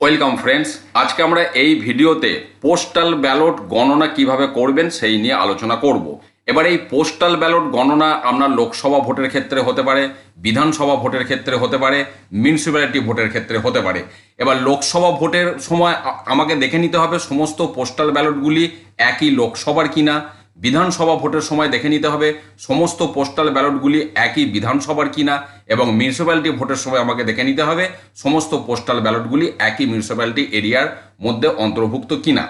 Welcome friends আজকে আমরা এই ভিডিওতে পোস্টাল ব্যালট গণনা কীভাবে করবেন সেই নিয়ে আলোচনা করব। এবার এই পোস্টাল ব্যালট গণনা আপনার লোকসভা ভোটের ক্ষেত্রে হতে পারে, বিধানসভা ভোটের ক্ষেত্রে হতে পারে মিউনিসিপ্যালিটি ভোটের ক্ষেত্রে হতে পারে। এবার লোকসভা ভোটের সময় আমাকে দেখে নিতে হবে সমস্ত পোস্টাল ব্যালটগুলি একই লোকসভার কিনা। বিধানসভা ভোটের সময় দেখে নিতে হবে, সমস্ত পোস্টাল ব্যালটগুলি একই বিধানসভার কিনা এবং মিউনিসিপ্যালিটি ভোটের সময় আমাকে দেখে নিতে হবে, সমস্ত পোস্টাল ব্যালটগুলি একই মিউনিসিপ্যালিটি এরিয়ার মধ্যে অন্তর্ভুক্ত কিনা।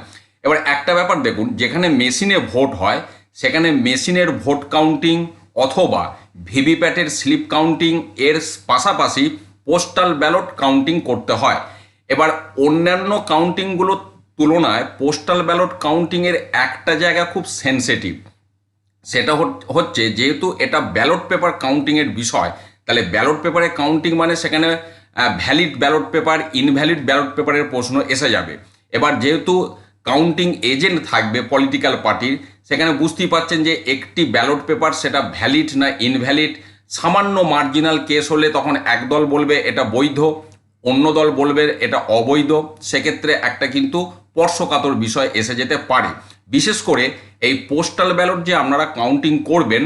এবার একটা ব্যাপার দেখুন, যেখানে মেশিনে ভোট হয়, সেখানে মেশিনের ভোট কাউন্টিং অথবা ভিভিপ্যাটের স্লিপ কাউন্টিং এর পাশাপাশি পোস্টাল ব্যালট কাউন্টিং করতে হয়। এবার অন্যান্য কাউন্টিংগুলোর তুলনায় পোস্টাল ব্যালট কাউন্টিংয়ের একটা জায়গা খুব সেনসিটিভ সেটা হচ্ছে যেহেতু এটা ব্যালট পেপার কাউন্টিংয়ের বিষয়, তাহলে ব্যালট পেপারে কাউন্টিং মানে সেখানে valid ballot paper invalid ballot পেপারের প্রশ্ন এসে যাবে। এবার যেহেতু কাউন্টিং এজেন্ট থাকবে পলিটিক্যাল পার্টির সেখানে বুঝতেই পাচ্ছেন যে একটি ব্যালট পেপার সেটা ভ্যালিড না ইনভ্যালিড সামান্য মার্জিনাল কেস হলে তখন এক দল বলবে এটা বৈধ, অন্য দল বলবে এটা অবৈধ। সেক্ষেত্রে একটা কিন্তু স্পর্শকাতর বিষয় এসে যেতে পারে। বিশেষ করে এই পোস্টাল ব্যালট যে আপনারা কাউন্টিং করবেন,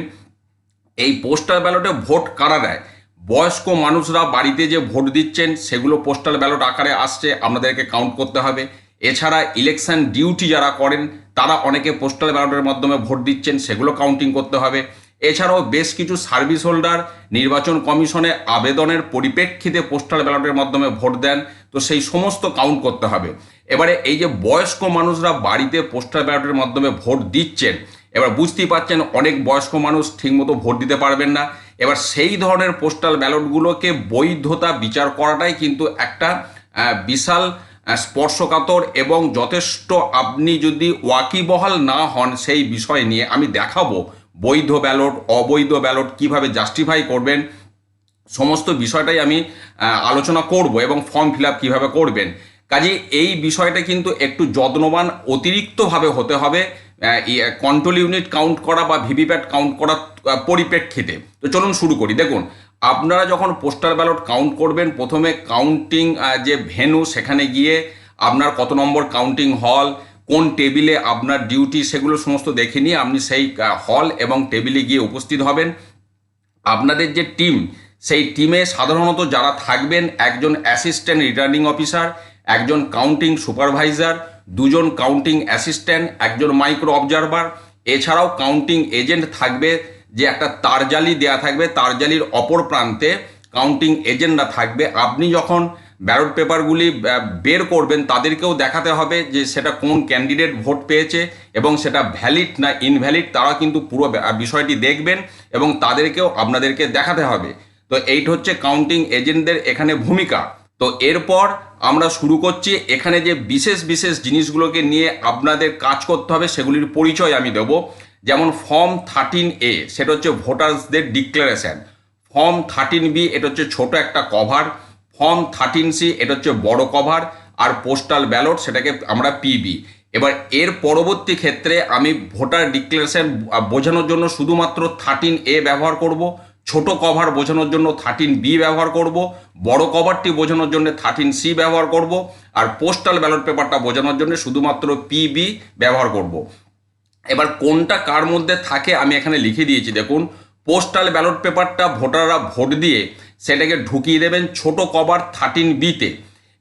এই পোস্টাল ব্যালটে ভোট কারা দেয়? বয়স্ক মানুষরা বাড়িতে যে ভোট দিচ্ছেন, সেগুলো পোস্টাল ব্যালট আকারে আসছে, আপনাদেরকে কাউন্ট করতে হবে। এছাড়া ইলেকশন ডিউটি যারা করেন, তারা অনেকে পোস্টাল ব্যালটের মাধ্যমে ভোট দিচ্ছেন, সেগুলো কাউন্টিং করতে হবে। এছাড়াও বেশ কিছু সার্ভিস হোল্ডার নির্বাচন কমিশনে আবেদনের পরিপ্রেক্ষিতে পোস্টাল ব্যালটের মাধ্যমে ভোট দেন, তো সেই সমস্ত কাউন্ট করতে হবে। এবারে এই যে বয়স্ক মানুষরা বাড়িতে পোস্টাল ব্যালটের মাধ্যমে ভোট দিচ্ছেন, এবার বুঝতেই পারছেন অনেক বয়স্ক মানুষ ঠিকমতো ভোট দিতে পারবেন না। এবার সেই ধরনের পোস্টাল ব্যালটগুলোকে বৈধতা বিচার করাটাই কিন্তু একটা বিশাল স্পর্শকাতর এবং যথেষ্ট আপনি যদি ওয়াকিবহাল না হন সেই বিষয় নিয়ে আমি দেখাবো। বৈধ ব্যালট, অবৈধ ব্যালট কীভাবে জাস্টিফাই করবেন, সমস্ত বিষয়টাই আমি আলোচনা করব এবং ফর্ম ফিল আপ কীভাবে করবেন। কাজে এই বিষয়টা কিন্তু একটু যত্নবান অতিরিক্তভাবে হতে হবে কন্ট্রোল ইউনিট কাউন্ট করা বা ভিভিপ্যাট কাউন্ট করার পরিপ্রেক্ষিতে। তো চলুন শুরু করি। দেখুন, আপনারা যখন পোস্টাল ব্যালট কাউন্ট করবেন, প্রথমে কাউন্টিং যে ভেনু সেখানে গিয়ে আপনার কত নম্বর কাউন্টিং হল কোন টেবিলে আপনার ডিউটি সেগুলো সমস্ত দেখে নিয়ে আপনি সেই হল এবং টেবিলে গিয়ে উপস্থিত হবেন। আপনাদের যে টিম, সেই টিমে সাধারণত যারা থাকবেন, একজন অ্যাসিস্ট্যান্ট রিটার্নিং অফিসার একজন কাউন্টিং সুপারভাইজার দুজন কাউন্টিং অ্যাসিস্ট্যান্ট একজন মাইক্রো অবজারভার এছাড়াও কাউন্টিং এজেন্ট থাকবে, যে একটা তারজালি দেয়া থাকবে, তারজালির অপর প্রান্তে কাউন্টিং এজেন্টরা থাকবে। আপনি যখন ব্যালট পেপারগুলি বের করবেন, তাদেরকেও দেখাতে হবে যে সেটা কোন ক্যান্ডিডেট ভোট পেয়েছে এবং সেটা ভ্যালিড না ইনভ্যালিড তারা কিন্তু পুরো বিষয়টি দেখবেন এবং তাদেরকেও আপনাদেরকে দেখাতে হবে। তো এইট হচ্ছে কাউন্টিং এজেন্টদের এখানে ভূমিকা। তো এরপর আমরা শুরু করছি, এখানে যে বিশেষ বিশেষ জিনিসগুলোকে নিয়ে আপনাদের কাজ করতে হবে, সেগুলির পরিচয় আমি দেব। যেমন ফর্ম থার্টিন এ সেটা হচ্ছে ভোটার্সদের ডিক্লারেশন ফর্ম থার্টিন বি এটা হচ্ছে ছোট একটা কভার ফর্ম থার্টিন সি এটা হচ্ছে বড় কভার আর পোস্টাল ব্যালট সেটাকে আমরা পিবি এবার এর পরবর্তী ক্ষেত্রে আমি ভোটার ডিক্লারেশন বোঝানোর জন্য শুধুমাত্র থার্টিন এ ব্যবহার করব, ছোট কভার বোঝানোর জন্য থার্টিন বি ব্যবহার করব, বড় কভারটি বোঝানোর জন্য থার্টিন সি ব্যবহার করব, আর পোস্টাল ব্যালট পেপারটা বোঝানোর জন্য শুধুমাত্র পিবি ব্যবহার করব। এবার কোনটা কার মধ্যে থাকে আমি এখানে লিখে দিয়েছি, দেখুন। পোস্টাল ব্যালট পেপারটা ভোটাররা ভোট দিয়ে সেটাকে ঢুকিয়ে দেবেন ছোট কভার থার্টিন বিতে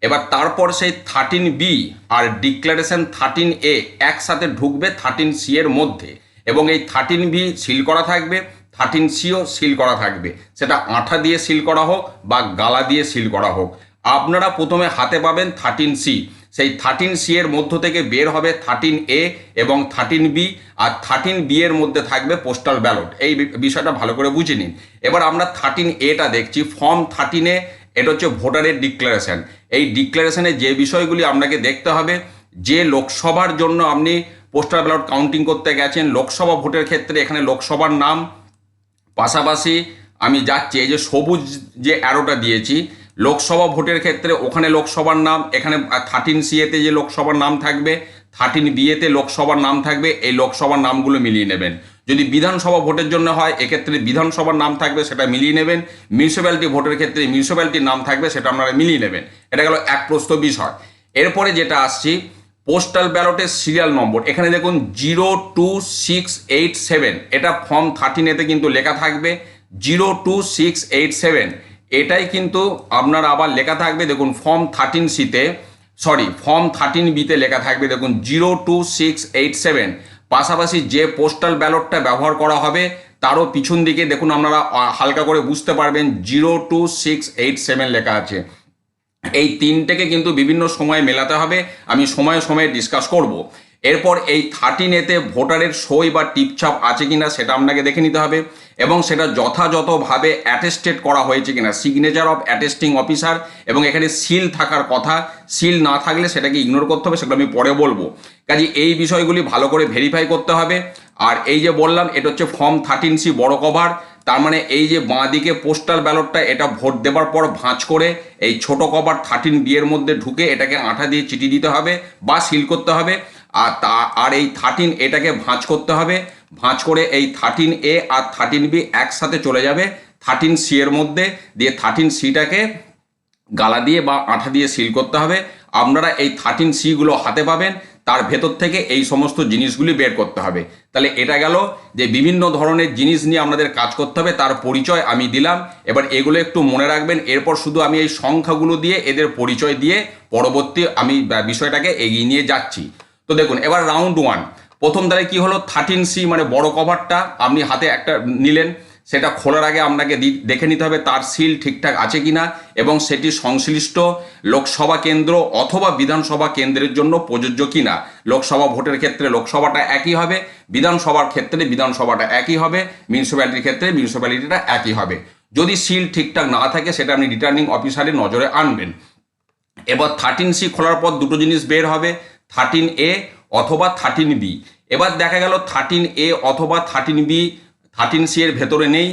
এবার তারপর সেই থার্টিন বি আর ডিক্লারেশন থার্টিন এ একসাথে ঢুকবে থার্টিন সি এর মধ্যে এবং এই থার্টিন বি সিল করা থাকবে থার্টিন সিও সিল করা থাকবে। সেটা আঠা দিয়ে সিল করা হোক বা গালা দিয়ে সিল করা হোক। আপনারা প্রথমে হাতে পাবেন থার্টিন সি সেই থার্টিন সি এর মধ্য থেকে বের হবে থার্টিন এ এবং থার্টিন বি আর থার্টিন বি এর মধ্যে থাকবে পোস্টাল ব্যালট এই বিষয়টা ভালো করে বুঝে নিন। এবার আমরা থার্টিন এটা দেখছি ফর্ম থার্টিনে এটা হচ্ছে ভোটারের ডিক্লারেশন এই ডিক্লারেশনে যে বিষয়গুলি আপনাকে দেখতে হবে, যে লোকসভার জন্য আপনি পোস্টাল ব্যালট কাউন্টিং করতে গেছেন, লোকসভা ভোটের ক্ষেত্রে এখানে লোকসভার নাম, পাশাপাশি আমি যাচ্ছি, এই যে সবুজ যে অ্যারোটা দিয়েছি লোকসভা ভোটের ক্ষেত্রে ওখানে লোকসভার নাম, এখানে থার্টিন সিএতে যে লোকসভার নাম থাকবে থার্টিন বিয়েতে লোকসভার নাম থাকবে, এই লোকসভার নামগুলো মিলিয়ে নেবেন। যদি বিধানসভা ভোটের জন্য হয়, এক্ষেত্রে বিধানসভার নাম থাকবে, সেটা মিলিয়ে নেবেন। মিউনিসিপ্যালিটি ভোটের ক্ষেত্রে মিউনিসিপ্যালিটির নাম থাকবে, সেটা আপনারা মিলিয়ে নেবেন। এটা গেল এক প্রস্ত বিষয়। এরপরে যেটা আসছি পোস্টাল ব্যালটের সিরিয়াল নম্বর। এখানে দেখুন zero two six eight seven এটা ফর্ম থার্টিন এতে কিন্তু লেখা থাকবে। Zero two six eight seven এটাই কিন্তু আপনার আবার লেখা থাকবে, দেখুন ফর্ম থার্টিন সিতে সরি ফর্ম থার্টিন বিতে লেখা থাকবে, দেখুন zero two six eight seven পাশাপাশি যে পোস্টাল ব্যালটটা ব্যবহার করা হবে, তারও পিছন দিকে দেখুন আপনারা হালকা করে বুঝতে পারবেন zero two six eight seven লেখা আছে। এই তিনটেকে কিন্তু বিভিন্ন সময়ে মেলাতে হবে, আমি সময়ে সময়ে ডিসকাস করব। এরপর এই থার্টিন এতে ভোটারের সই বা টিপছাপ আছে কিনা সেটা আপনাকে দেখে নিতে হবে। এবং সেটা যথাযথভাবে অ্যাটেস্টেড করা হয়েছে কিনা। সিগনেচার অফ অ্যাটেস্টিং অফিসার এবং এখানে সিল থাকার কথা। সিল না থাকলে সেটাকে ইগনোর করতে হবে, সেগুলো আমি পরে বলব। কাজে এই বিষয়গুলি ভালো করে ভেরিফাই করতে হবে। আর এই যে বললাম, এটা হচ্ছে ফর্ম থার্টিন সি বড় কভার তার মানে এই যে বাঁ দিকে পোস্টাল ব্যালটটা এটা ভোট দেবার পর ভাঁজ করে এই ছোট কভার থার্টিন বি এর মধ্যে ঢুকে এটাকে আঠা দিয়ে চিঠি দিতে হবে বা সিল করতে হবে। আর তা, আর এই থার্টিন এটাকে ভাঁজ করতে হবে। ভাঁজ করে এই থার্টিন এ আর থার্টিন বি একসাথে চলে যাবে। থার্টিন সি এর মধ্যে দিয়ে থার্টিন সিটাকে গালা দিয়ে বা আঠা দিয়ে সিল করতে হবে। আপনারা এই থার্টিন সিগুলো হাতে পাবেন। তার ভেতর থেকে এই সমস্ত জিনিসগুলি বের করতে হবে। তাহলে এটা গেল যে বিভিন্ন ধরনের জিনিস নিয়ে আপনাদের কাজ করতে হবে। তার পরিচয় আমি দিলাম। এবার এগুলো একটু মনে রাখবেন। এরপর শুধু আমি এই সংখ্যাগুলো দিয়ে, এদের পরিচয় দিয়ে পরবর্তী আমি বিষয়টাকে এগিয়ে নিয়ে যাচ্ছি। তো দেখুন, এবার রাউন্ড ওয়ান প্রথম দ্বারে কি হলো? থার্টিন সি মানে বড় কভারটা আপনি হাতে একটা নিলেন, সেটা খোলার আগে আপনাকে দেখে নিতে হবে তার সিল ঠিকঠাক আছে কিনা এবং সেটি সংশ্লিষ্ট লোকসভা কেন্দ্র অথবা বিধানসভা কেন্দ্রের জন্য প্রযোজ্য কিনা। লোকসভা ভোটের ক্ষেত্রে লোকসভাটা একই হবে, বিধানসভার ক্ষেত্রে বিধানসভাটা একই হবে মিউনিসিপ্যালিটির ক্ষেত্রে মিউনিসিপ্যালিটিটা একই হবে। যদি সিল ঠিকঠাক না থাকে, সেটা আপনি রিটার্নিং অফিসারের নজরে আনবেন। এবার থার্টিন সি খোলার পর দুটো জিনিস বের হবে থার্টিন এ অথবা থার্টিন বি এবার দেখা গেল থার্টিন এ অথবা থার্টিন বি থার্টিন সি এর ভেতরে নেই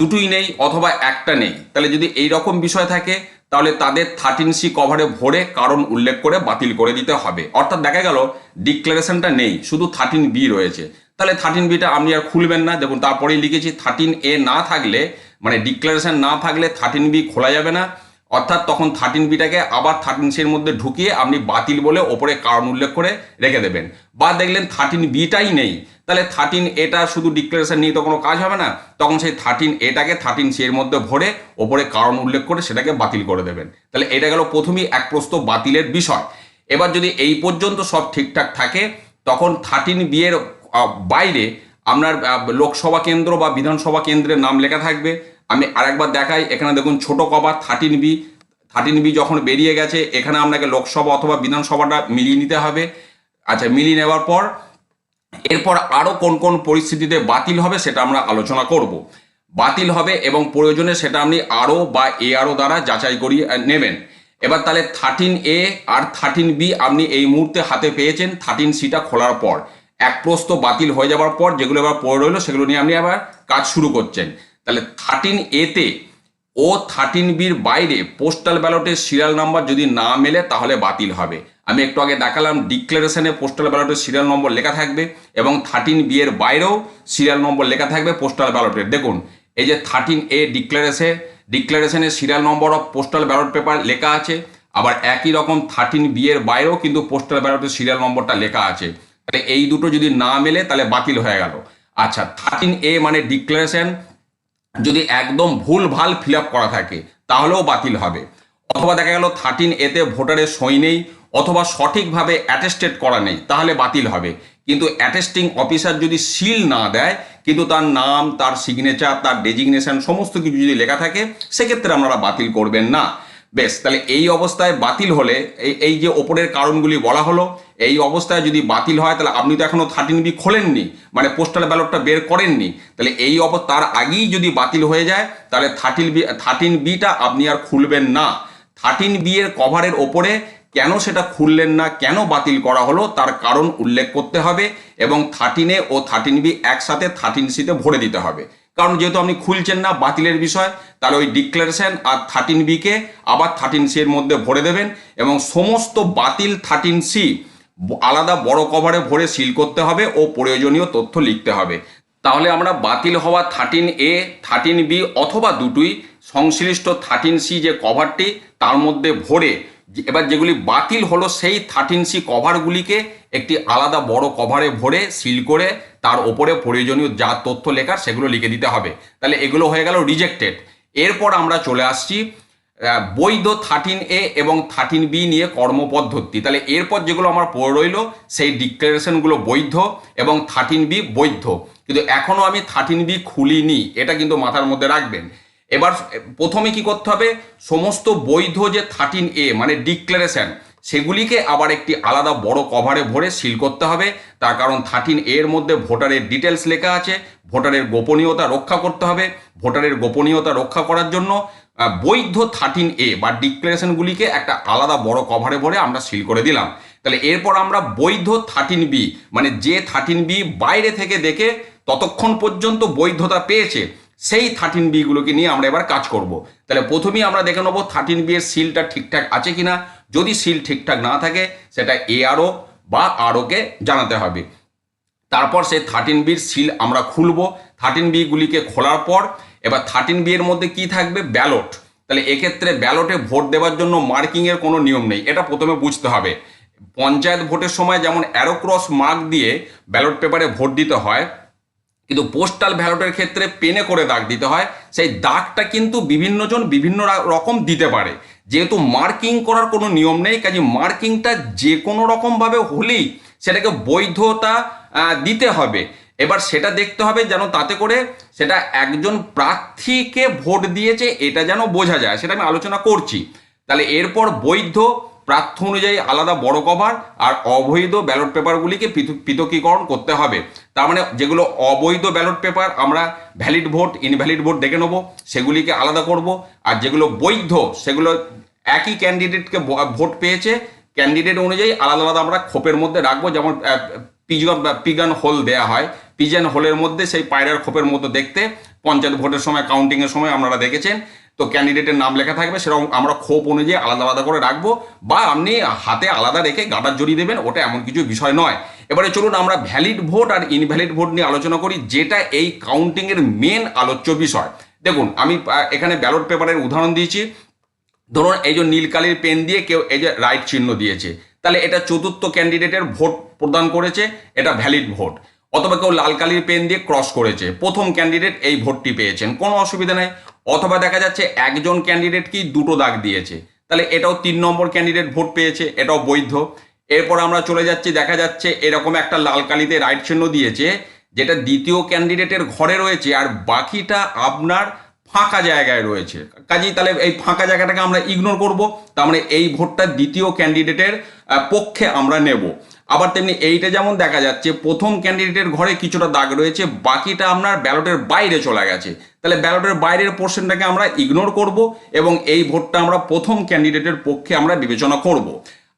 দুটোই নেই অথবা একটা নেই। তাহলে যদি এই রকম বিষয় থাকে, তাহলে তাদের থার্টিন সি কভারে ভরে কারণ উল্লেখ করে বাতিল করে দিতে হবে। অর্থাৎ দেখা গেল ডিক্লারেশনটা নেই, শুধু থার্টিন বি রয়েছে। তাহলে থার্টিন বিটা আপনি আর খুলবেন না। দেখুন, তারপরেই লিখেছি থার্টিন এ না থাকলে মানে ডিক্লারেশন না থাকলে থার্টিন বি খোলা যাবে না। অর্থাৎ তখন থার্টিন বিটাকে আবার থার্টিন সির মধ্যে ঢুকিয়ে আপনি বাতিল বলে ওপরে কারণ উল্লেখ করে রেখে দেবেন। বা দেখলেন থার্টিন বিটাই নেই। তাহলে থার্টিন এটা শুধু ডিক্লারেশন নিয়ে তো কোনো কাজ হবে না। তখন সেই থার্টিন এটাকে থার্টিন সি এর মধ্যে ভরে ওপরে কারণ উল্লেখ করে সেটাকে বাতিল করে দেবেন। তাহলে এটা গেল প্রথমেই এক প্রস্ত বাতিলের বিষয়। এবার যদি এই পর্যন্ত সব ঠিকঠাক থাকে, তখন থার্টিন বি এর বাইরে আপনার লোকসভা কেন্দ্র বা বিধানসভা কেন্দ্রের নাম লেখা থাকবে। আমি আরেকবার দেখাই, এখানে দেখুন ছোট cover thirteen B thirteen B যখন বেরিয়ে গেছে, এখানে আপনাকে লোকসভা অথবা বিধানসভাটা মিলিয়ে নিতে হবে। আচ্ছা মিলিয়ে নেওয়ার পর, এরপর আরও কোন কোন পরিস্থিতিতে বাতিল হবে সেটা আমরা আলোচনা করব। বাতিল হবে এবং প্রয়োজনে সেটা আপনি আরও বা এ আরও দ্বারা যাচাই করিয়ে নেবেন। এবার তাহলে থার্টিন এ আর থার্টিন বি আপনি এই মুহূর্তে হাতে পেয়েছেন থার্টিন সিটা খোলার পর। এক প্রস্ত বাতিল হয়ে যাওয়ার পর যেগুলো এবার পড়ে রইল, সেগুলো নিয়ে আপনি আবার কাজ শুরু করছেন। তাহলে থার্টিন এতে ও থার্টিন বির বাইরে পোস্টাল ব্যালটের সিরিয়াল নাম্বার যদি না মেলে, তাহলে বাতিল হবে। আমি একটু আগে দেখালাম ডিক্লারেশনে পোস্টাল ব্যালটের সিরিয়াল নম্বর লেখা থাকবে এবং থার্টিন বি এর বাইরেও সিরিয়াল নম্বর লেখা থাকবে পোস্টাল ব্যালটের দেখুন, এই যে থার্টিন এ ডিক্লারেশে ডিক্লারেশনে serial number of postal ballot paper লেখা আছে, আবার একই রকম থার্টিন বি এর বাইরেও কিন্তু পোস্টাল ব্যালটের সিরিয়াল নম্বরটা লেখা আছে। তাহলে এই দুটো যদি না মেলে, তাহলে বাতিল হয়ে গেল। আচ্ছা থার্টিন এ মানে ডিক্লারেশন যদি একদম ভুল ভালো ফিল করা থাকে, তাহলেও বাতিল হবে। অথবা দেখা গেল থার্টিন এতে ভোটারের সই নেই, অথবা সঠিকভাবে অ্যাটেস্টেড করা নেই, তাহলে বাতিল হবে। কিন্তু অ্যাটেস্টিং অফিসার যদি সিল না দেয়, কিন্তু তার নাম, তার সিগনেচার তার ডেজিগনেশন সমস্ত কিছু যদি লেখা থাকে, সেক্ষেত্রে আপনারা বাতিল করবেন না। বেশ, তাহলে এই অবস্থায় বাতিল হলে এই যে ওপরের কারণগুলি বলা হলো এই অবস্থায় যদি বাতিল হয়, তাহলে আপনি তো এখনও থার্টিন বি খোলেননি মানে পোস্টাল ব্যালটটা বের করেননি। তাহলে এই অব তার আগেই যদি বাতিল হয়ে যায়, তাহলে থার্টিন বি থার্টিন বিটা আপনি আর খুলবেন না। থার্টিন বি এর কভারের ওপরে কেন সেটা খুললেন না, কেন বাতিল করা হলো, তার কারণ উল্লেখ করতে হবে এবং থার্টিনে ও থার্টিন বি একসাথে থার্টিন সিতে ভরে দিতে হবে। কারণ যেহেতু আপনি খুলছেন না, বাতিলের বিষয়, তাহলে ওই ডিক্লারেশন আর থার্টিন বিকে আবার থার্টিন সি এর মধ্যে ভরে দেবেন এবং সমস্ত বাতিল থার্টিন সি আলাদা বড় কভারে ভরে সিল করতে হবে ও প্রয়োজনীয় তথ্য লিখতে হবে। তাহলে আমরা বাতিল হওয়া থার্টিন এ থার্টিন বি অথবা দুটোই সংশ্লিষ্ট থার্টিন সি যে কভারটি তার মধ্যে ভরে এবার যেগুলি বাতিল হলো সেই থার্টিন সি কভারগুলিকে একটি আলাদা বড় কভারে ভরে সিল করে তার ওপরে প্রয়োজনীয় যা তথ্য লেখার সেগুলো লিখে দিতে হবে। তাহলে এগুলো হয়ে গেল রিজেক্টেড এরপর আমরা চলে আসছি বৈধ থার্টিন এ এবং থার্টিন বি নিয়ে কর্মপদ্ধতি। তাহলে এরপর যেগুলো আমার পড়ে রইল, সেই ডিক্লারেশনগুলো বৈধ এবং থার্টিন বি বৈধ। কিন্তু এখনও আমি থার্টিন বি খুলিনি, এটা কিন্তু মাথার মধ্যে রাখবেন। এবার প্রথমে কি করতে হবে? সমস্ত বৈধ যে থার্টিন এ মানে ডিক্লারেশন সেগুলিকে আবার একটি আলাদা বড় কভারে ভরে সিল করতে হবে। তার কারণ থার্টিন এর মধ্যে ভোটারের ডিটেলস লেখা আছে, ভোটারের গোপনীয়তা রক্ষা করতে হবে, ভোটারের গোপনীয়তা রক্ষা করার জন্য। বৈধ থার্টিন এ বা ডিক্লারেশনগুলিকে একটা আলাদা বড় কভারে ভরে আমরা সিল করে দিলাম। তাহলে এরপর আমরা বৈধ থার্টিন বি মানে যে থার্টিন বি বাইরে থেকে দেখে ততক্ষণ পর্যন্ত বৈধতা পেয়েছে, সেই থার্টিন বিগুলোকে নিয়ে আমরা এবার কাজ করব। তাহলে প্রথমেই আমরা দেখে নেব থার্টিন বি এর সিলটা ঠিকঠাক আছে কিনা। যদি সিল ঠিকঠাক না থাকে, সেটা এ আরও বা আরওকে জানাতে হবে। তারপর সেই থার্টিন বির সিল আমরা খুলবো। থার্টিন বিগুলিকে খোলার পর এবার থার্টিন বি এর মধ্যে কি থাকবে? ব্যালট তাহলে এক্ষেত্রে ব্যালটে ভোট দেওয়ার জন্য মার্কিংয়ের কোনো নিয়ম নেই। এটা প্রথমে বুঝতে হবে। পঞ্চায়েত ভোটের সময় যেমন অ্যারোক্রস মার্ক দিয়ে ব্যালট পেপারে ভোট দিতে হয়, কিন্তু পোস্টাল ব্যালটের ক্ষেত্রে পেনে করে দাগ দিতে হয়। সেই দাগটা কিন্তু বিভিন্নজন বিভিন্ন রকম দিতে পারে। যেহেতু মার্কিং করার কোনো নিয়ম নেই কাজে মার্কিংটা যে কোনো রকমভাবে হলেই সেটাকে বৈধতা দিতে হবে। এবার সেটা দেখতে হবে যেন তাতে করে সেটা একজন প্রার্থীকে ভোট দিয়েছে, এটা যেন বোঝা যায়। সেটা আমি আলোচনা করছি। তাহলে এরপর বৈধ প্রার্থী অনুযায়ী আলাদা বড় কভার আর অবৈধ ব্যালট পেপারগুলিকে পৃথক- পৃথকীকরণ করতে হবে। তার মানে যেগুলো অবৈধ ব্যালট পেপার, আমরা ভ্যালিড ভোট, ইনভ্যালিড ভোট দেখে নেব, সেগুলিকে আলাদা করব। আর যেগুলো বৈধ, সেগুলো একই ক্যান্ডিডেটকে ভোট পেয়েছে, ক্যান্ডিডেট অনুযায়ী আলাদা আলাদা আমরা খোপের মধ্যে রাখব। যেমন পিজন পিগান হোল দেয়া হয় পিজন হোলের মধ্যে সেই পায়রার খোপের মতো দেখতে, পঞ্চায়েত ভোটের সময় কাউন্টিংয়ের সময় আপনারা দেখেছেন। তো ক্যান্ডিডেটের নাম লেখা থাকবে, সেরকম আমরা খোপ অনুযায়ী আলাদা আলাদা করে রাখব বা আপনি হাতে আলাদা রেখে গাডার জড়িয়ে দেবেন, ওটা এমন কিছু বিষয় নয়। এবারে চলুন আমরা ভ্যালিড ভোট আর ইনভ্যালিড ভোট নিয়ে আলোচনা করি, যেটা এই কাউন্টিংয়ের মেন আলোচ্য বিষয়। দেখুন, আমি এখানে ব্যালট পেপারের উদাহরণ দিয়েছি। ধরুন, এই যে নীল কালির পেন দিয়ে কেউ এই যে রাইট চিহ্ন দিয়েছে। তাহলে এটা চতুর্থ ক্যান্ডিডেটের ভোট প্রদান করেছে, এটা ভ্যালিড ভোট অথবা কেউ লাল কালির পেন দিয়ে ক্রস করেছে। প্রথম ক্যান্ডিডেট এই ভোটটি পেয়েছেন। কোনো অসুবিধা নেই। অথবা দেখা যাচ্ছে একজন ক্যান্ডিডেটকেই দুটো দাগ দিয়েছে। তাহলে এটাও তিন নম্বর ক্যান্ডিডেট ভোট পেয়েছে, এটাও বৈধ। এরপর আমরা চলে যাচ্ছি, দেখা যাচ্ছে এরকম একটা লাল কালিতে রাইট চিহ্ন দিয়েছে, যেটা দ্বিতীয় ক্যান্ডিডেটের ঘরে রয়েছে আর বাকিটা আপনার ফাঁকা জায়গায় রয়েছে। কাজেই তাহলে এই ফাঁকা জায়গাটাকে আমরা ইগনোর করব। তার মানে এই ভোটটা দ্বিতীয় ক্যান্ডিডেটের পক্ষে আমরা নেব। আবার তেমনি এইটা যেমন দেখা যাচ্ছে, প্রথম ক্যান্ডিডেটের ঘরে কিছুটা দাগ রয়েছে, বাকিটা আপনার ব্যালটের বাইরে চলে গেছে। তাহলে ব্যালটের বাইরের পোর্শনটাকে আমরা ইগনোর করব এবং এই ভোটটা আমরা প্রথম ক্যান্ডিডেটের পক্ষে আমরা বিবেচনা করব।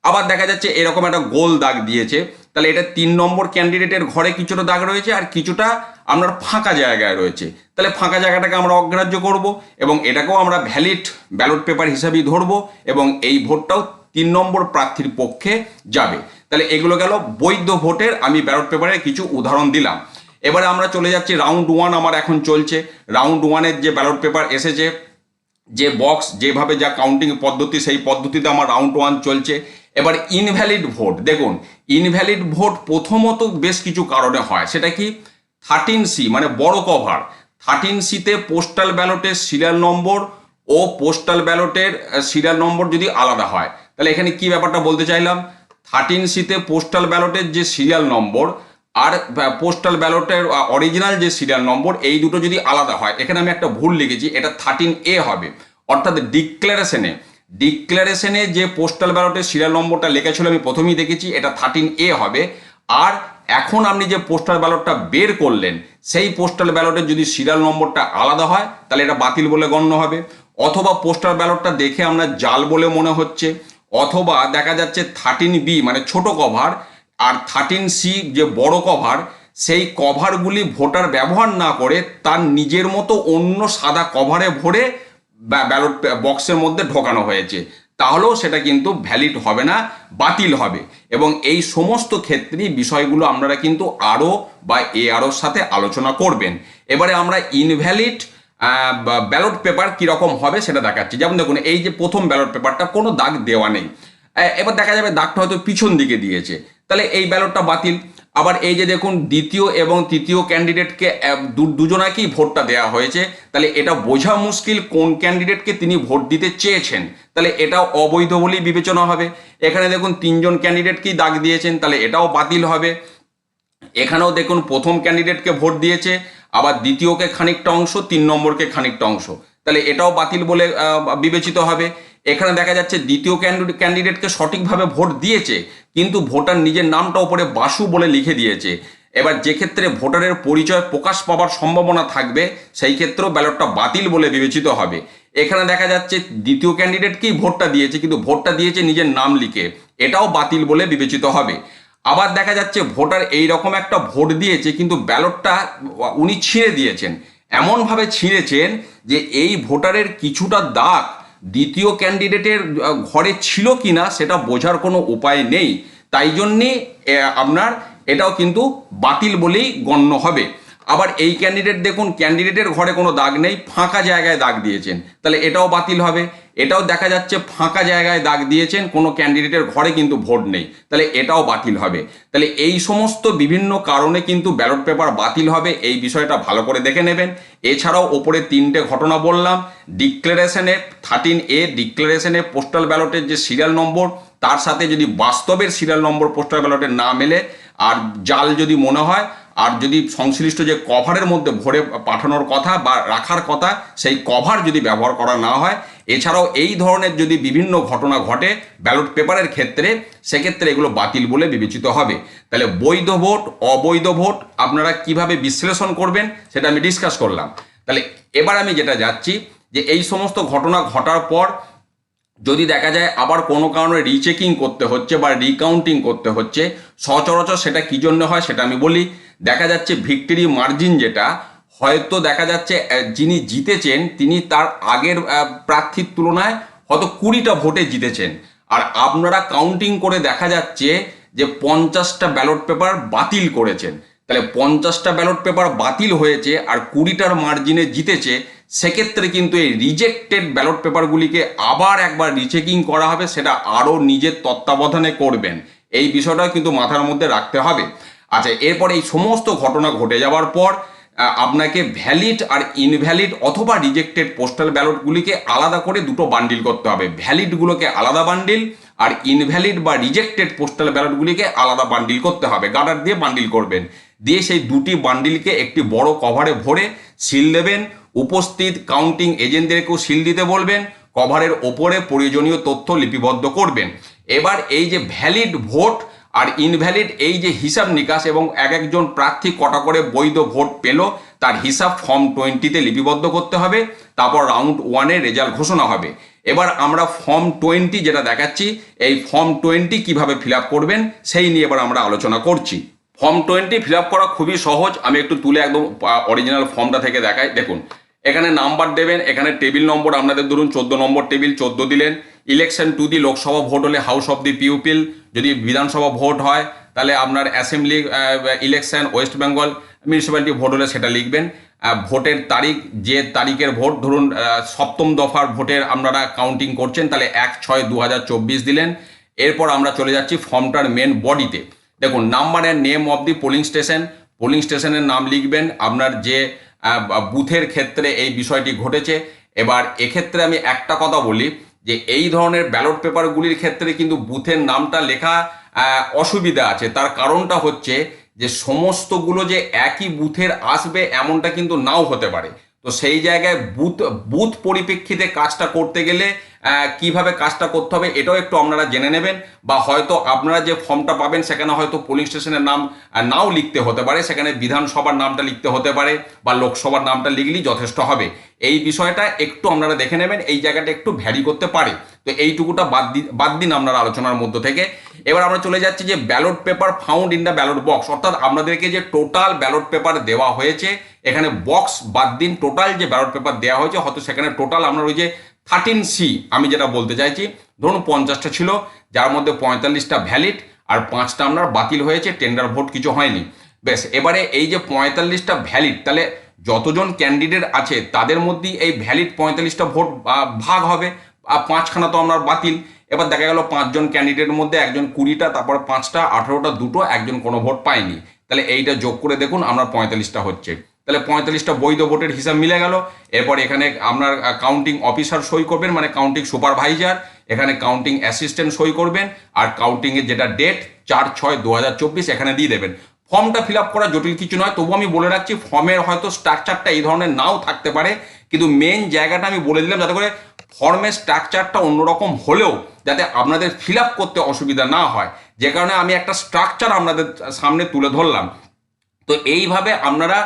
আবার দেখা যাচ্ছে এরকম একটা গোল দাগ দিয়েছে, তাহলে এটা তিন নম্বর ক্যান্ডিডেটের ঘরে কিছুটা দাগ রয়েছে আর কিছুটা আপনার ফাঁকা জায়গায় রয়েছে। তাহলে ফাঁকা জায়গাটাকে আমরা অগ্রাহ্য করব এবং এটাকেও আমরা ভ্যালিড ব্যালট পেপার হিসাবেই ধরবো এবং এই ভোটটাও তিন নম্বর প্রার্থীর পক্ষে যাবে। তাহলে এগুলো গেল বৈধ ভোটের, আমি ব্যালট পেপারের কিছু উদাহরণ দিলাম। এবারে আমরা চলে যাচ্ছি রাউন্ড ওয়ান, আমার এখন চলছে। রাউন্ড ওয়ানের যে ব্যালট পেপার এসেছে, যে বক্স, যেভাবে যা কাউন্টিং পদ্ধতি, সেই পদ্ধতিতে আমার রাউন্ড ওয়ান চলছে। এবার ইনভ্যালিড ভোট, দেখুন ইনভ্যালিড ভোট প্রথমত বেশ কিছু কারণে হয়। সেটা কি? থার্টিন সি মানে বড় কভার থার্টিন সিতে পোস্টাল ব্যালটের সিরিয়াল নম্বর ও পোস্টাল ব্যালটের সিরিয়াল নম্বর যদি আলাদা হয়, তাহলে এখানে কি ব্যাপারটা বলতে চাইলাম? থার্টিন সিতে পোস্টাল ব্যালটের যে সিরিয়াল নম্বর আর পোস্টাল ব্যালটের অরিজিনাল যে সিরিয়াল নম্বর এই দুটো যদি আলাদা হয়, এখানে আমি একটা ভুল লিখেছি, এটা থার্টিন এ হবে। অর্থাৎ ডিক্লারেশনে ডিক্লারেশনে যে পোস্টাল ব্যালটের সিরিয়াল নম্বরটা লেখা ছিল, আমি প্রথমেই দেখেছি, এটা থার্টিন এ হবে। আর এখন আপনি যে পোস্টাল ব্যালটটা বের করলেন, সেই পোস্টাল ব্যালটের যদি সিরিয়াল নম্বরটা আলাদা হয়, তাহলে এটা বাতিল বলে গণ্য হবে। অথবা পোস্টাল ব্যালটটা দেখে আমরা জাল বলে মনে হচ্ছে। অথবা দেখা যাচ্ছে থার্টিন বি মানে ছোট কভার আর থার্টিন সি যে বড় কভার সেই কভারগুলি ভোটার ব্যবহার না করে তার নিজের মতো অন্য সাদা কভারে ভরে ব্যালট বক্সের মধ্যে ঢোকানো হয়েছে। তাহলেও সেটা কিন্তু ভ্যালিড হবে না, বাতিল হবে। এবং এই সমস্ত ক্ষেত্রেই বিষয়গুলো আপনারা কিন্তু আরও বা এ আরোর সাথে আলোচনা করবেন। এবারে আমরা ইনভ্যালিড ব্যালট পেপার কীরকম হবে সেটা দেখাচ্ছি। যেমন দেখুন, এই যে প্রথম ব্যালট পেপারটা কোনো দাগ দেওয়া নেই। এবার দেখা যাবে দাগটা হয়তো পিছন দিকে দিয়েছে। তাহলে এই ব্যালটটা বাতিল। আবার এই যে দেখুন, দ্বিতীয় এবং তৃতীয় ক্যান্ডিডেটকে দুজনাকেই ভোটটা দেওয়া হয়েছে। তাহলে এটা বোঝা মুশকিল কোন ক্যান্ডিডেটকে তিনি ভোট দিতে চেয়েছেন। তাহলে এটাও অবৈধ বলেই বিবেচনা হবে। এখানে দেখুন, তিনজন ক্যান্ডিডেটকেই দাগ দিয়েছেন, তাহলে এটাও বাতিল হবে। এখানেও দেখুন, প্রথম ক্যান্ডিডেটকে ভোট দিয়েছে। আবার দ্বিতীয়কে খানিকটা অংশ, তিন নম্বরকে খানিকটা অংশ। তাহলে এটাও বাতিল বলে বিবেচিত হবে। এখানে দেখা যাচ্ছে দ্বিতীয় ক্যান্ডিডেট ক্যান্ডিডেটকে সঠিকভাবে ভোট দিয়েছে, কিন্তু ভোটার নিজের নামটা ওপরে বাসু বলে লিখে দিয়েছে। এবার যে ক্ষেত্রে ভোটারের পরিচয় প্রকাশ পাওয়ার সম্ভাবনা থাকবে, সেই ক্ষেত্রেও ব্যালটটা বাতিল বলে বিবেচিত হবে। এখানে দেখা যাচ্ছে দ্বিতীয় ক্যান্ডিডেটকেই ভোটটা দিয়েছে, কিন্তু ভোটটা দিয়েছে নিজের নাম লিখে। এটাও বাতিল বলে বিবেচিত হবে। আবার দেখা যাচ্ছে ভোটার এই রকম একটা ভোট দিয়েছে, কিন্তু ব্যালটটা উনি ছিঁড়ে দিয়েছেন। এমনভাবে ছিঁড়েছেন যে এই ভোটারের কিছুটা দাগ দ্বিতীয় ক্যান্ডিডেটের ঘরে ছিল কি না সেটা বোঝার কোনো উপায় নেই। তাই জন্যে আপনার এটাও কিন্তু বাতিল বলেই গণ্য হবে। আবার এই ক্যান্ডিডেট দেখুন, ক্যান্ডিডেটের ঘরে কোনো দাগ নেই, ফাঁকা জায়গায় দাগ দিয়েছেন। তাহলে এটাও বাতিল হবে। এটাও দেখা যাচ্ছে ফাঁকা জায়গায় দাগ দিয়েছেন, কোনো ক্যান্ডিডেটের ঘরে কিন্তু ভোট নেই। তাহলে এটাও বাতিল হবে। তাহলে এই সমস্ত বিভিন্ন কারণে কিন্তু ব্যালট পেপার বাতিল হবে, এই বিষয়টা ভালো করে দেখে নেবেন। এছাড়াও ওপরে তিনটে ঘটনা বললাম ডিক্লারেশনে থার্টিন এ ডিক্লারেশনে পোস্টাল ব্যালটের যে সিরিয়াল নম্বর, তার সাথে যদি বাস্তবের সিরিয়াল নম্বর পোস্টাল ব্যালটের না মেলে, আর জাল যদি মনে হয়, আর যদি সংশ্লিষ্ট যে কভারের মধ্যে ভরে পাঠানোর কথা বা রাখার কথা, সেই কভার যদি ব্যবহার করা না হয় এছাড়াও এই ধরনের যদি বিভিন্ন ঘটনা ঘটে ব্যালট পেপারের ক্ষেত্রে, সেক্ষেত্রে এগুলো বাতিল বলে বিবেচিত হবে। তাহলে বৈধ ভোট, অবৈধ ভোট আপনারা কীভাবে বিশ্লেষণ করবেন সেটা আমি ডিসকাস করলাম। তাহলে এবার আমি যেটা যাচ্ছি, যে এই সমস্ত ঘটনা ঘটার পর যদি দেখা যায় আবার কোনো কারণে রিচেকিং করতে হচ্ছে বা রিকাউন্টিং করতে হচ্ছে, সচরাচর সেটা কী জন্য হয় সেটা আমি বলি। দেখা যাচ্ছে ভিক্টরি মার্জিন যেটা হয়তো দেখা যাচ্ছে যিনি জিতেছেন, তিনি তার আগের প্রার্থীর তুলনায় হয়তো কুড়িটা ভোটে জিতেছেন। আর আপনারা কাউন্টিং করে দেখা যাচ্ছে যে পঞ্চাশটা ব্যালট পেপার বাতিল করেছেন। তাহলে পঞ্চাশটা ব্যালট পেপার বাতিল হয়েছে আর কুড়িটার মার্জিনে জিতেছে, সেক্ষেত্রে কিন্তু এই রিজেক্টেড ব্যালট পেপারগুলিকে আবার একবার রিচেকিং করা হবে, সেটা আরও নিজের তত্ত্বাবধানে করবেন। এই বিষয়টাও কিন্তু মাথার মধ্যে রাখতে হবে। আচ্ছা এরপর এই সমস্ত ঘটনা ঘটে যাওয়ার পর আপনাকে ভ্যালিড আর ইনভ্যালিড অথবা রিজেক্টেড পোস্টাল ব্যালটগুলিকে আলাদা করে দুটো বান্ডিল করতে হবে। ভ্যালিডগুলোকে আলাদা বান্ডিল আর ইনভ্যালিড বা রিজেক্টেড পোস্টাল ব্যালটগুলিকে আলাদা বান্ডিল করতে হবে। গার্ডার দিয়ে বান্ডিল করবেন। দিয়ে সেই দুটি বান্ডিলকে একটি বড় কভারে ভরে সিল দেবেন। উপস্থিত কাউন্টিং এজেন্টদেরকেও সিল দিতে বলবেন। কভারের ওপরে প্রয়োজনীয় তথ্য লিপিবদ্ধ করবেন। এবার এই যে ভ্যালিড ভোট আর ইনভ্যালিড এই যে হিসাব নিকাশ এবং এক একজন প্রার্থী কটা করে বৈধ ভোট পেল, তার হিসাব ফর্ম টোয়েন্টিতে লিপিবদ্ধ করতে হবে, তারপর রাউন্ড ওয়ানে রেজাল্ট ঘোষণা হবে। এবার আমরা ফর্ম টোয়েন্টি যেটা দেখাচ্ছি, এই ফর্ম টোয়েন্টি কীভাবে ফিল করবেন, সেই নিয়ে এবার আমরা আলোচনা করছি। ফর্ম টোয়েন্টি ফিল করা খুবই সহজ, আমি একটু তুলে একদম অরিজিনাল ফর্মটা থেকে দেখাই, দেখুন। এখানে নাম্বার দেবেন, এখানে টেবিল নম্বর আপনাদের ধরুন, চোদ্দ নম্বর টেবিল, চোদ্দ দিলেন। Election to the Lok Sabha vote হলে হাউস অফ দি পিউপিল, যদি বিধানসভা ভোট হয়, তাহলে আপনার assembly election, West Bengal municipality vote হলে সেটা লিখবেন। ভোটের তারিখ, যে তারিখের ভোট, ধরুন সপ্তম দফার ভোটের আপনারা কাউন্টিং করছেন, তাহলে এক ছয় দু দিলেন। এরপর আমরা চলে যাচ্ছি ফর্মটার মেন বডিতে দেখুন number and name of the polling station polling স্টেশনের নাম লিখবেন। আপনার যে বুথের ক্ষেত্রে এই বিষয়টি ঘটেছে। এবার এক্ষেত্রে আমি একটা কথা বলি যে এই ধরনের ব্যালট পেপারগুলির ক্ষেত্রে কিন্তু বুথের নামটা লেখা অসুবিধা আছে। তার কারণটা হচ্ছে যে সমস্তগুলো যে একই বুথের আসবে এমনটা কিন্তু নাও হতে পারে। তো সেই জায়গায় বুথ বুথ পরিপ্রেক্ষিতে কাজটা করতে গেলে কীভাবে কাজটা করতে হবে এটাও একটু আপনারা জেনে নেবেন বা হয়তো আপনারা যে ফর্মটা পাবেন সেখানে হয়তো পোলিং স্টেশনের নাম নাও লিখতে হতে পারে। সেখানে বিধানসভার নামটা লিখতে হতে পারে বা লোকসভার নামটা লিখলেই যথেষ্ট হবে। এই বিষয়টা একটু আপনারা দেখে নেবেন, এই জায়গাটা একটু ভ্যারি করতে পারে। তো এইটুকুটা বাদ দি, বাদ দিন আপনারা আলোচনার মধ্য থেকে। এবার আমরা চলে যাচ্ছি যে ballot paper found in the ballot box অর্থাৎ আপনাদেরকে যে টোটাল ব্যালট পেপার দেওয়া হয়েছে, এখানে বক্স বাদ দিন। টোটাল যে ব্যালট পেপার দেওয়া হয়েছে, হয়তো সেখানে টোটাল আপনার ওই যে থার্টিন সি আমি যেটা বলতে চাইছি, ধরুন পঞ্চাশটা ছিল, যার মধ্যে পঁয়তাল্লিশটা ভ্যালিড আর পাঁচটা আপনার বাতিল হয়েছে টেন্ডার ভোট কিছু হয়নি। বেশ, এবারে এই যে পঁয়তাল্লিশটা ভ্যালিড তাহলে যতজন ক্যান্ডিডেট আছে, তাদের মধ্যেই এই ভ্যালিড পঁয়তাল্লিশটা ভোট ভাগ হবে, আর পাঁচখানা তো আপনার বাতিল। এবার দেখা গেল পাঁচজন ক্যান্ডিডেটের মধ্যে একজন কুড়িটা, তারপর পাঁচটা, আঠেরোটা, দুটো, একজন কোনো ভোট পায়নি। তাহলে এইটা যোগ করে দেখুন, আপনার পঁয়তাল্লিশটা হচ্ছে। তাহলে পঁয়তাল্লিশটা বৈধ ভোটের হিসাব মিলে গেল। এরপর এখানে আপনার কাউন্টিং অফিসার সই করবেন মানে কাউন্টিং সুপারভাইজার এখানে কাউন্টিং অ্যাসিস্ট্যান্ট সই করবেন, আর কাউন্টিংয়ের যেটা ডেট চার ছয় দু এখানে দিয়ে দেবেন। ফর্মটা ফিল আপ করা জটিল কিছু নয় তবু আমি বলে রাখছি ফর্মের হয়তো স্ট্রাকচারটা এই ধরনের নাও থাকতে পারে, কিন্তু মেন জায়গাটা আমি বলে দিলাম যাতে করে ফর্মের স্ট্রাকচারটা অন্যরকম হলেও যাতে আপনাদের ফিল করতে অসুবিধা না হয়। যে কারণে আমি একটা স্ট্রাকচার আপনাদের সামনে তুলে ধরলাম। তো এইভাবে আপনারা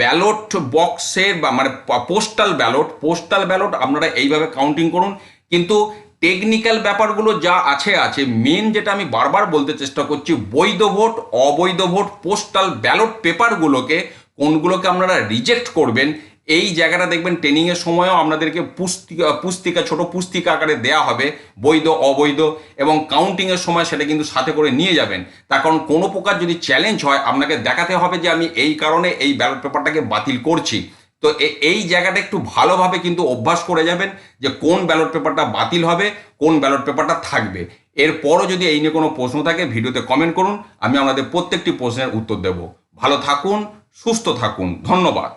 ব্যালট বক্সের বা মানে পোস্টাল ব্যালট পোস্টাল ব্যালট আপনারা এইভাবে কাউন্টিং করুন। কিন্তু টেকনিক্যাল ব্যাপারগুলো যা আছে আছে মেন যেটা আমি বারবার বলতে চেষ্টা করছি, বৈধ ভোট, অবৈধ ভোট পোস্টাল ব্যালট পেপারগুলোকে কোনগুলোকে আপনারা রিজেক্ট করবেন এই জায়গাটা দেখবেন ট্রেনিংয়ের সময়ও আপনাদেরকে পুস্তিকা পুস্তিকা, ছোট পুস্তিকা আকারে দেয়া হবে, বৈধ, অবৈধ, এবং কাউন্টিংয়ের সময় সেটা কিন্তু সাথে করে নিয়ে যাবেন। তার কারণ কোনো প্রকার যদি চ্যালেঞ্জ হয়, আপনাকে দেখাতে হবে যে আমি এই কারণে এই ব্যালট পেপারটাকে বাতিল করছি। তো এই জায়গাটা একটু ভালোভাবে কিন্তু অভ্যাস করে যাবেন যে কোন ব্যালট পেপারটা বাতিল হবে, কোন ব্যালট পেপারটা থাকবে। এরপরও যদি এই নিয়ে কোনো প্রশ্ন থাকে, ভিডিওতে কমেন্ট করুন, আমি আপনাদের প্রত্যেকটি প্রশ্নের উত্তর দেব। ভালো থাকুন, সুস্থ থাকুন। ধন্যবাদ।